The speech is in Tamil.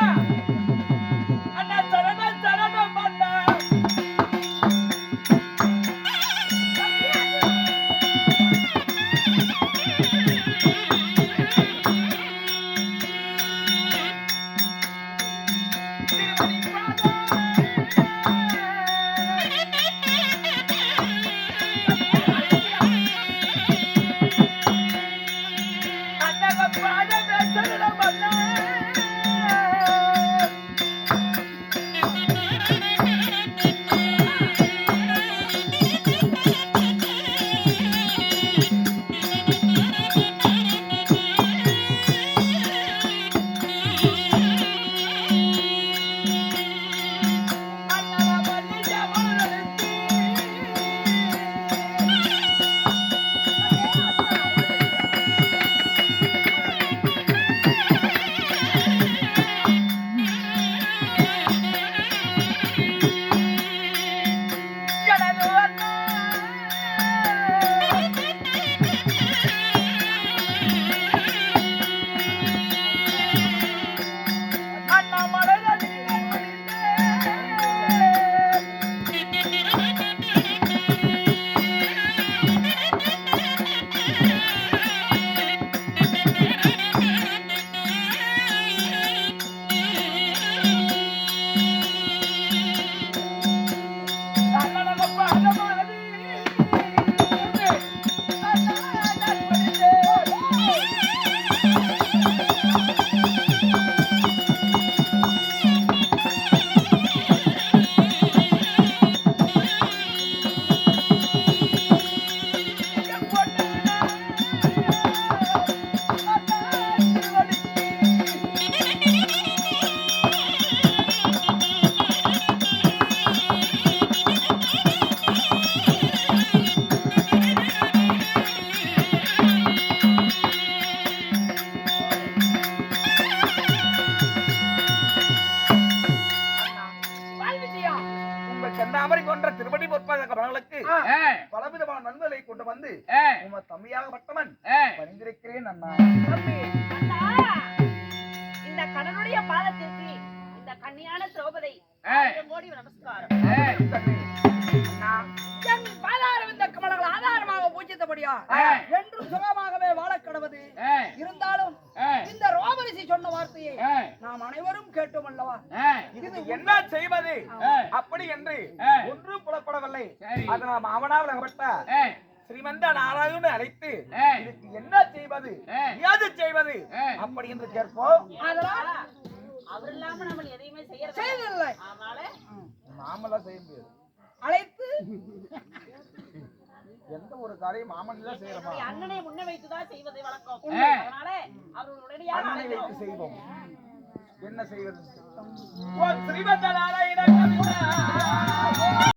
Yeah. செந்தாமரை போன்ற திருவடி பொற்பாத கமலங்களுக்கு பலவிதமான நன்மைகளை கொண்டு வந்து உம தம்பியாகப்பட்டவன் பணிந்திருக்கிறேன் அண்ணா. அண்ணா, இந்த கணனுடைய பாதத்திற்கு இந்த கன்னியான திரௌபதி கோடி நமஸ்காரம். ஆதாரமாக பூஜித்தபடியா என்றும் சுகமாகவே வாழக் கடவது. இருந்தாலும் சொன்ன வார்த்தையை நாம் அனைவரும் கேட்டோம் அல்லவா இது என்ன செய்வது? அப்படி என்று ஒன்றும் புலப்படவில்லை. அதனால் மாமனாவில் அகப்பட்ட ஸ்ரீமந்த நாராயணனை அழைத்து இதுக்கு என்ன செய்வது? ஏது செய்வது? அப்படி என்று கேட்போம். அதனால் அவர் இல்லாம நம்ம எதையுமே செய்யறது செய்தில்லை அதனால மாமலாம் செய்ய முடியாது. அழைத்து எந்த ஒரு காரியம் மாமன் தான் செய்யறோமா? அண்ணனை முன்ன வைத்துதான் செய்வது வழக்கம். அதனால அவர் உடனடியாக அண்ணனை. வைத்து செய்வோம். என்ன செய்வது? ஓ